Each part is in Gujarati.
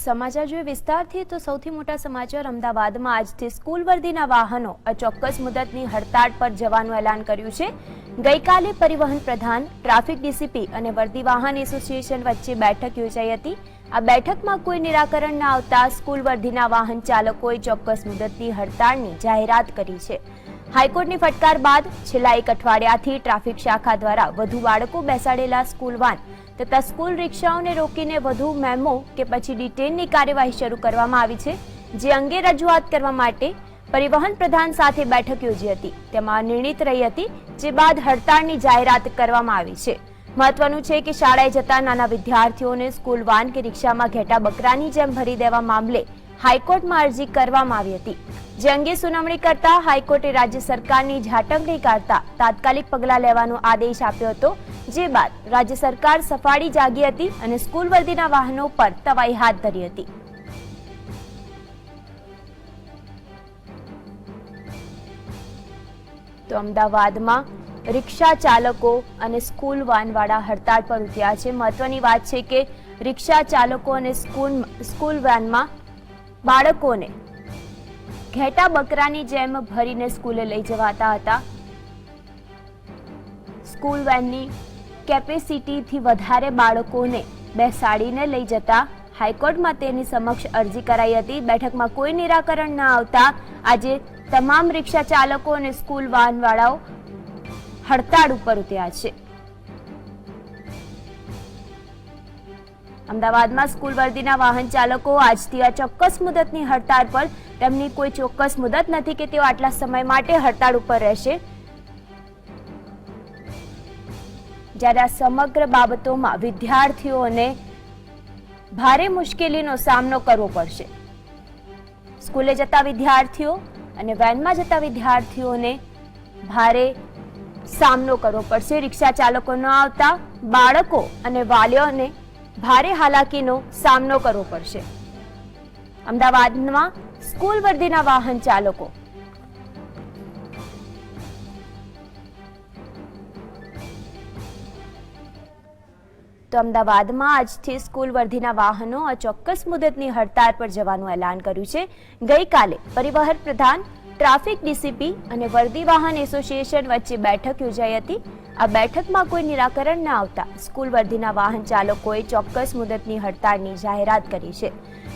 સમાચાર જોઈએ વિસ્તારથી તો સૌથી મોટા સમાચાર અમદાવાદમાં આજથી સ્કૂલ વર્દીના વાહનો અચોક્કસ મુદતની હડતાળ પર જવાનું એલાન કર્યું છે. ગઈકાલે પરિવહન પ્રધાન, ટ્રાફિક ડીસીપી અને વર્દી વાહન એસોસિએશન વચ્ચે બેઠક યોજાઈ હતી. આ બેઠકમાં કોઈ નિરાકરણ ન આવતા સ્કૂલ વર્દીના વાહન ચાલકોએ ચોક્કસ મુદતની હડતાળની જાહેરાત કરી છે. હાઈકોર્ટની ફટકાર બાદ છેલ્લા એક અઠવાડિયાથી ટ્રાફિક શાખા દ્વારા વધુ બાળકો બેસાડેલા સ્કૂલ વાન તથા સ્કૂલ રિક્ષાઓને રોકીને વધુ મેમો કે પછી ડિટેનની કાર્યવાહી શરૂ કરવામાં આવી છે, જે અંગે રજૂઆત કરવા માટે પરિવહન પ્રધાન સાથે બેઠક યોજી હતી. તેમાં નિર્ણિત રહી હતી જે બાદ હડતાળની જાહેરાત કરવામાં આવી છે. મહત્વનું છે કે શાળાએ જતા નાના વિદ્યાર્થીઓને સ્કૂલ વાન કે રિક્ષામાં ઘેટા બકરાની જેમ ભરી દેવા મામલે હાઈકોર્ટમાં અરજી કરવામાં આવી હતી. જે અંગે સુનાવણી કરતા હાઈકોર્ટે રાજ્ય સરકારની ઝાટકણી કાઢતા તાત્કાલિક પગલાં લેવાનો આદેશ આપ્યો હતો. જે બાદ રાજ્ય સરકાર સફાળી જાગી હતી અને સ્કૂલ વર્દીના વાહનો પર તવાઈ હાથ ધરી હતી. તો અમદાવાદમાં રિક્ષા ચાલકો અને સ્કૂલ વાનવાળા હડતાળ પર ઉતર્યા છે. મહત્વની વાત છે કે રિક્ષા ચાલકો અને સ્કૂલ સ્કૂલ વેનમાં બાળકોને ઘેટા બકરાની જેમ ભરીને સ્કૂલે લઈ જવાતા હતા. સ્કૂલ વેનની કેપેસિટીથી વધારે બાળકોને બેસાડીને લઈ જતા હાઈકોર્ટમાં તેની સમક્ષ અરજી કરાઈ હતી. બેઠકમાં કોઈ નિરાકરણ ન આવતા આજે તમામ રિક્ષા ચાલકો અને સ્કૂલ વાહનવાળાઓ હડતાળ ઉપર ઉતર્યા છે. અમદાવાદમાં સ્કૂલ વર્દીના વાહન ચાલકો આજથી આ ચોક્કસ મુદતની હડતાળ પર તેમની કોઈ ચોક્કસ મુદત નથી કે તેઓ આટલા સમય માટે હડતાળ ઉપર રહેશે. જ્યારે આ સમગ્ર બાબતોમાં વિદ્યાર્થીઓને ભારે મુશ્કેલીનો સામનો કરવો પડશે. સ્કૂલે જતા વિદ્યાર્થીઓ અને વેનમાં જતા વિદ્યાર્થીઓને ભારે સામનો કરવો પડશે. રિક્ષા ચાલકો ન આવતા, બાળકો અને વાલીઓને ભારે હાલાકીનો સામનો કરવો પડશે. અમદાવાદમાં સ્કૂલ વર્દીના વાહન ચાલકો તો અમદાવાદમાં આજથી સ્કૂલ વર્ધીના વાહનો અચોક્કસ મુદતની હડતાળ પર જવાનું એલાન કર્યું છે. ગઈકાલે પરિવહન પ્રધાન, ટ્રાફિક ડીસીપી અને વર્દી વાહન એસોસિએશન વચ્ચે બેઠક યોજાઈ હતી. આ બેઠકમાં કોઈ નિરાકરણ ન આવતા સ્કૂલ વર્ધીના વાહન ચાલકોએ ચોક્કસ મુદતની હડતાળની જાહેરાત કરી છે.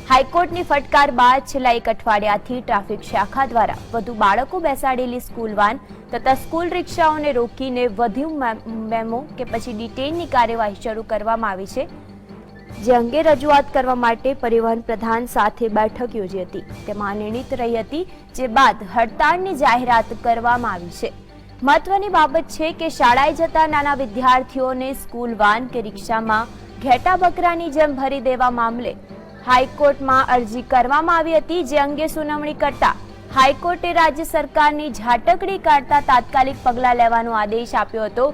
હાઈકોર્ટની ફટકાર બાદ છેલ્લા એક અઠવાડિયાથી ટ્રાફિક શાખા દ્વારા વધુ બાળકો બેસાડેલી સ્કૂલ વાન તથા સ્કૂલ રિક્ષાઓને રોકીને વધુ મેમો કે પછી ડિટેનની કાર્યવાહી શરૂ કરવામાં આવી છે. જે અંગે રજૂઆત કરવા માટે પરિવહન પ્રધાન સાથે બેઠક યોજી હતી. તેમાં નિર્ણિત રહી હતી, જે બાદ હડતાળની જાહેરાત કરવામાં આવી છે. મહત્વની બાબત છે કે શાળાએ જતા નાના વિદ્યાર્થીઓને સ્કૂલ વાન કે રિક્ષામાં ઘેટા બકરાની જેમ ભરી દેવા મામલે હાઈકોર્ટમાં અરજી કરવામાં આવી હતી, જે અંગે સુનાવણી કરતા હાઈકોર્ટે રાજ્ય સરકારની ઝાટકડી કાઢતા તાત્કાલિક પગલાં લેવાનો આદેશ આપ્યો હતો.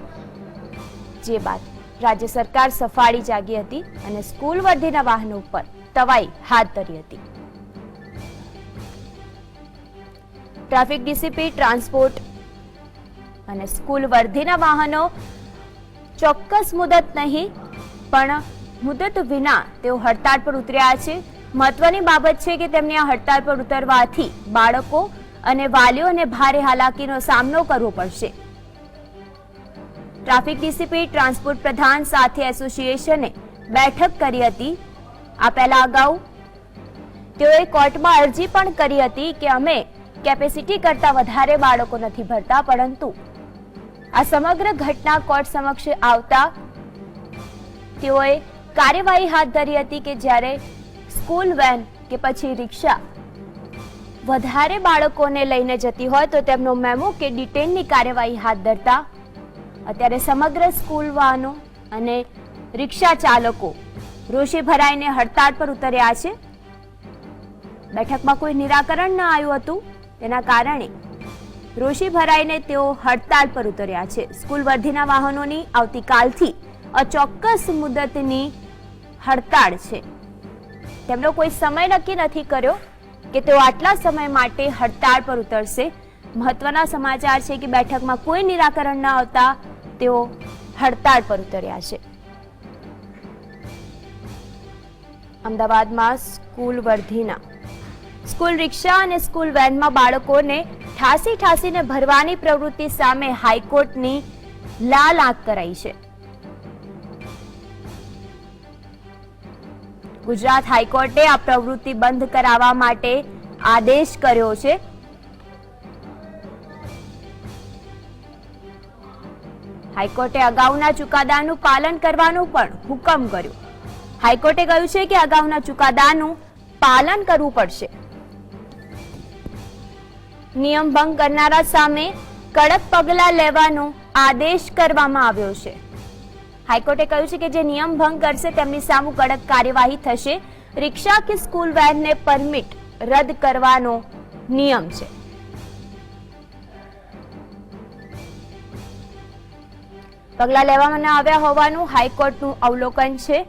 જે બાદ રાજ્ય સરકાર સફાળી જાગી હતી અને સ્કૂલ વર્ધીના વાહનો ઉપર તવાઈ હાથ ધરી હતી. ટ્રાફિક ડીસીપી, ટ્રાન્સપોર્ટ અને સ્કૂલ વર્ધીના વાહનો ચોક્કસ મુદત નહીં, પણ મુદત વિના તેઓ હડતાળ પર ઉતર્યા છે. મહત્વની બાબત છે કે તેમને આ હડતાળ પર ઉતરવાથી બાળકો અને વાલીઓને ભારે હાલાકીનો સામનો કરવો પડશે. ટ્રાફિક ડીસીપી ટ્રાન્સપોર્ટ પ્રધાન સાથે એસોસિએશને બેઠક કરી હતી. આ પહેલા અગાઉ તેઓએ કોર્ટમાં અરજી પણ કરી હતી કે અમે કેપેસિટી કરતા વધારે બાળકો નથી ભરતા, પરંતુ આ સમગ્ર ઘટના કોર્ટ સમક્ષ આવતા તેઓએ કાર્યવાહી હાથ ધરી હતી કે જ્યારે સ્કૂલ વેન કે પછી રિક્ષા વધારે બાળકોને લઈને જતી હોય તો તેમનો મેમો કે ડિટેનની કાર્યવાહી હાથ ધરતા અત્યારે સમગ્ર સ્કૂલ વાહનો અને રિક્ષા ચાલકો રોષે ભરાઈને હડતાળ પર ઉતર્યા છે. બેઠકમાં કોઈ નિરાકરણ ન આવ્યું હતું. તેના કારણે રોષી ભરાઈને તેઓ હડતાળ પર ઉતર્યા છે. સ્કૂલ વર્ધીના વાહનોની આવતીકાલથી અચોક્કસ મુદતની હડતાળ છે. તેમનો કોઈ સમય નક્કી નથી કર્યો કે તેઓ આટલા સમય માટે હડતાળ પર ઉતરશે. મહત્વના સમાચાર છે કે બેઠકમાં કોઈ નિરાકરણ ન આવતા તેઓ હડતાળ પર ઉતર્યા છે. અમદાવાદમાં સ્કૂલ વર્ધીના. સ્કૂલ રિક્ષા અને સ્કૂલ વેનમાં બાળકોને ઠાસી ઠાસીને ભરવાની પ્રવૃત્તિ સામે હાઈકોર્ટની લાલ આંખ કરાઈ છે. ગુજરાત હાઈકોર્ટે આ પ્રવૃત્તિ બંધ કરાવવા માટે આદેશ કર્યો છે. હાઈકોર્ટે અગાઉના ચુકાદાનું પાલન કરવાનું પણ હુકમ કર્યો. હાઈકોર્ટે કહ્યું છે કે અગાઉના ચુકાદાનું પાલન કરવું પડશે. નિયમ ભંગ કરનારા સામે કડક પગલાં લેવાનો આદેશ કરવામાં આવ્યો છે. હાઈકોર્ટે કહ્યું છે કે જે નિયમ ભંગ કરશે, તેમની સામે કડક કાર્યવાહી થશે. રિક્ષા કે સ્કૂલ વેનને પરમિટ રદ કરવાનો નિયમ છે. પગલાં લેવામાં આવ્યા હોવાનું હાઈકોર્ટનું અવલોકન છે.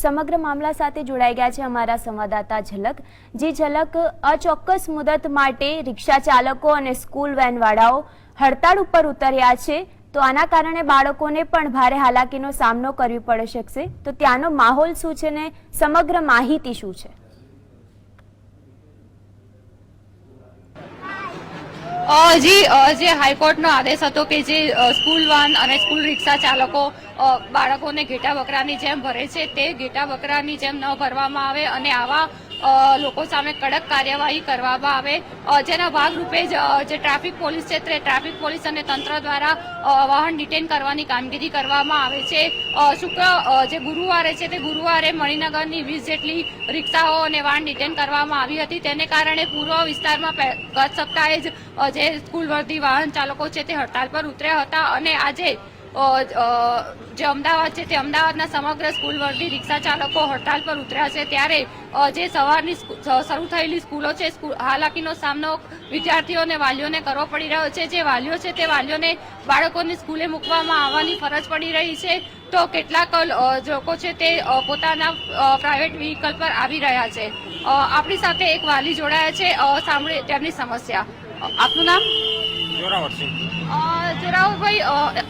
સમગ્ર મામલા સાથે જોડાઈ ગયા છે અમારા સંવાદદાતા ઝલક, જે ઝલક અચોક્કસ મુદત માટે રિક્ષા ચાલકો અને સ્કૂલ વેનવાળાઓ હડતાળ ઉપર ઉતર્યા છે. તો આના કારણે બાળકોને પણ ભારે હાલાકીનો સામનો કરવી પડી શકશે. તો ત્યાંનો માહોલ શું છે ને સમગ્ર માહિતી શું છે? જી જે હાઈકોર્ટનો આદેશ હતો કે જે સ્કૂલ વાન અને સ્કૂલ રિક્ષા ચાલકો બાળકોને ઘેટા બકરાની જેમ ભરે છે, તે ઘેટા બકરાની જેમ ન ભરવામાં આવે અને આવા લોકો સામે કડક કાર્યવાહી કરવામાં આવે. જેના ભાગરૂપે જ જે ટ્રાફિક પોલીસ છે તે ટ્રાફિક પોલીસ અને તંત્ર દ્વારા વાહન ડિટેન કરવાની કામગીરી કરવામાં આવે છે. શુક્ર જે ગુરુવારે છે તે ગુરુવારે મણિનગરની વીસ જેટલી રિક્ષાઓ અને વાહન ડિટેન કરવામાં આવી હતી. તેને કારણે પૂર્વ વિસ્તારમાં ગત સપ્તાહે જ જે સ્કૂલ વર્ધી વાહન ચાલકો છે તે હડતાલ પર ઉતર્યા હતા અને આજે જે અમદાવાદ છે તે અમદાવાદના સમગ્ર સ્કૂલ વર્ધી રિક્ષા ચાલકો હડતાલ પર ઉતર્યા છે. ત્યારે જે સવારની શરૂ થયેલી સ્કૂલો છે હાલાકીનો સામનો વિદ્યાર્થીઓ અને વાલીઓને કરવો પડી રહ્યો છે. જે વાલીઓ છે તે વાલીઓને બાળકોને સ્કૂલે મૂકવામાં આવવાની ફરજ પડી રહી છે. તો કેટલાક લોકો છે તે પોતાના પ્રાઇવેટ વ્હીકલ પર આવી રહ્યા છે. આપણી સાથે એક વાલી જોડાયા છે. સાંભળે તેમની સમસ્યા. આપનું નામ? જોરાવરસિંહ જોરાવરભાઈ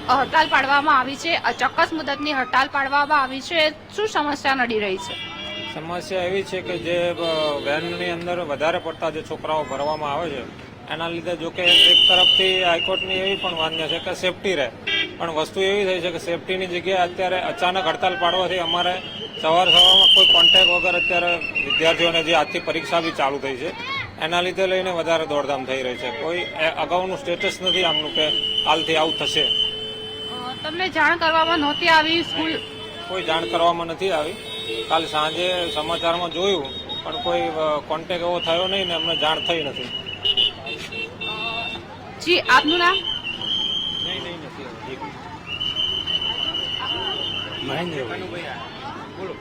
હડતાલ પાડવામાં આવી છે. ચોક્કસ મુદતની હડતાલ પાડવામાં આવી છે. શું સમસ્યા નડી રહી છે? સમસ્યા એવી છે કે જે વેનની અંદર વધારે પડતા જે છોકરાઓ ભરવામાં આવે છે એના લીધે જો કે એક તરફથી હાઈકોર્ટની એવી પણ માન્ય છે કે સેફટી રહે. પણ વસ્તુ એવી થઈ છે કે સેફટીની જગ્યાએ અત્યારે અચાનક હડતાલ પાડવાથી અમારે સવાર સવારમાં કોઈ કોન્ટેક વગર અત્યારે વિદ્યાર્થીઓને જે આજથી પરીક્ષા બી ચાલુ થઈ છે એના લીધે લઈને વધારે દોડધામ થઈ રહી છે. કોઈ અગાઉનું સ્ટેટસ નથી આમનું કે કાલથી આવું થશે. તમને જાણ કરવામાં નહોતી આવી સ્કૂલ? કોઈ જાણ કરવામાં નથી આવી. કાલ સાંજે સમાચારમાં જોયું પણ કોઈ કોન્ટેક એવો થયો નહીં ને અમને જાણ થઈ નથી. જી આપનું નામ? નહીં નહીં નથી મહેન્દ્રભાઈ. બોલો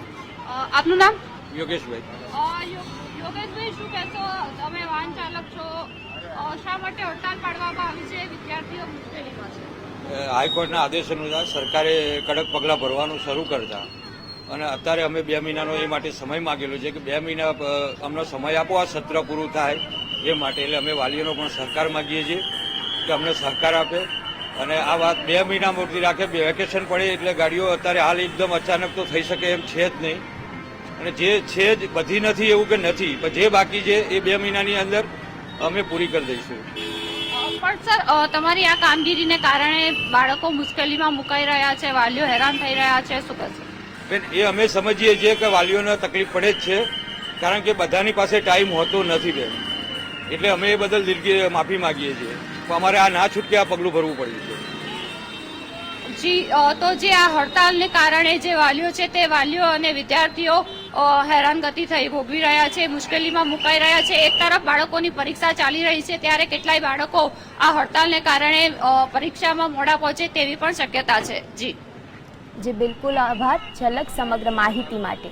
આપનું નામ? યોગેશભાઈ. યોગેશભાઈ શું કહેશો તમે વાહન ચાલક છો હાઈકોર્ટના આદેશ અનુસાર સરકારે કડક પગલાં ભરવાનું શરૂ કરતા. અને અત્યારે અમે બે મહિનાનો એ માટે સમય માગેલો છે કે બે મહિના અમને સમય આપો, આ સત્ર પૂરું થાય એ માટે. એટલે અમે વાલીઓનો પણ સહકાર માગીએ છીએ કે અમને સહકાર આપે. અને આ વાત બે મહિના મોટી રાખે વેકેશન પડે એટલે ગાડીઓ અત્યારે હાલ એકદમ અચાનક તો થઈ શકે એમ છે જ નહીં. અને જે છે જ બધી નથી એવું કે નથી. પણ જે બાકી છે એ બે મહિનાની અંદર અમે પૂરી કરી દઈશું. પણ સર તમારી આ કામગીરીને કારણે બાળકો મુશ્કેલીમાં મુકાઈ રહ્યા છે વાલીઓ હેરાન થઈ રહ્યા છે શું કહેશો? બેન એ અમે સમજીએ છીએ કે વાલીઓને તકલીફ પડે જ છે કારણ કે બધાની પાસે ટાઈમ હોતો નથી બેન. એટલે અમે એ બદલ દિલગી માફી માંગીએ છીએ. તો અમારે આ ના છૂટકે આ પગલું ભરવું પડ્યું છે. જી તો જે આ હડતાલને કારણે જે વાલીઓ છે તે વાલીઓ અને વિદ્યાર્થીઓ હેરાનગતિ થઈ ભોગવી રહ્યા છે, મુશ્કેલીમાં મુકાઈ રહ્યા છે. એક તરફ બાળકોની પરીક્ષા ચાલી રહી છે, ત્યારે કેટલાય બાળકો આ હડતાલને કારણે પરીક્ષામાં મોડા પહોંચે તેવી પણ શક્યતા છે. જી. જી, બિલકુલ. આભાર. ઝલક સમગ્ર માહિતી માટે.